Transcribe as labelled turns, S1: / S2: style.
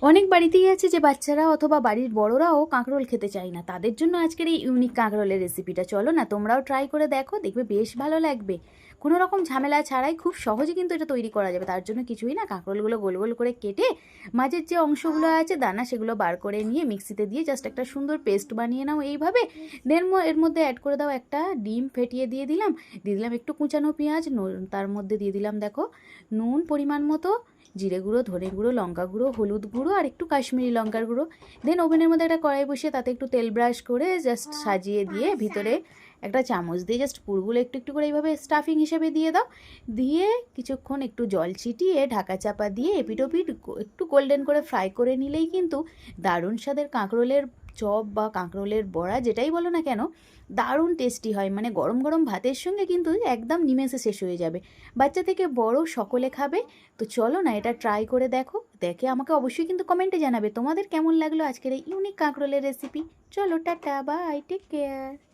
S1: অনেক বাড়িতেই আছে যে বাচ্চারা অথবা বাড়ির বড়রাও কাঁকরোল খেতে চায় না। তাদের জন্য আজকের এই ইউনিক কাঁকরোলের রেসিপিটা চলো না, তোমরাও ট্রাই করে দেখো, দেখবে বেশ ভালো লাগবে। কোনো রকম ঝামেলা ছাড়াই খুব সহজে কিন্তু এটা তৈরি করা যাবে। তার জন্য কিছুই না, কাঁকরোলগুলো গোল গোল করে কেটে মাঝের যে অংশগুলো আছে, দানা সেগুলো বার করে নিয়ে মিক্সিতে দিয়ে জাস্ট একটা সুন্দর পেস্ট বানিয়ে নাও এইভাবে। দেন এর মধ্যে অ্যাড করে দাও একটা ডিম, ফেটিয়ে দিয়ে দিলাম। দিয়ে দিলাম একটু কুচানো পেঁয়াজ নুন- তার মধ্যে দিয়ে দিলাম দেখো, নুন পরিমাণ মতো জিরে গুঁড়ো, ধনে গুঁড়ো, লঙ্কা গুঁড়ো, হলুদ গুঁড়ো আর একটু কাশ্মীরি লঙ্কার গুঁড়ো। দেন ওভেনের মধ্যে একটা কড়াই বসিয়ে তাতে একটু তেল ব্রাশ করে জাস্ট সাজিয়ে দিয়ে ভিতরে একটা চামচ দিয়ে জাস্ট পুরগুলো একটু একটু করে এইভাবে স্টাফিং হিসেবে দিয়ে দাও। দিয়ে কিছুক্ষণ একটু জল ছিটিয়ে ঢাকা চাপা দিয়ে এপিটোপিট একটু গোল্ডেন করে ফ্রাই করে নিলেই কিন্তু দারুণ স্বাদের কাঁকরোলের চপ বা কাঁকরোলের বড়া যেটাই বলো না কেন, দারুণ টেস্টি হয়। মানে গরম গরম ভাতের সঙ্গে কিন্তু একদম নিমেষে শেষ হয়ে যাবে। বাচ্চা থেকে বড় সকলে খাবে। তো চলো না, এটা ট্রাই করে দেখো। দেখে আমাকে অবশ্যই কিন্তু কমেন্টে জানাবে তোমাদের কেমন লাগল আজকের এই ইউনিক কাঁকরোলের রেসিপি চলো, টাটা বাই টেক কেয়ার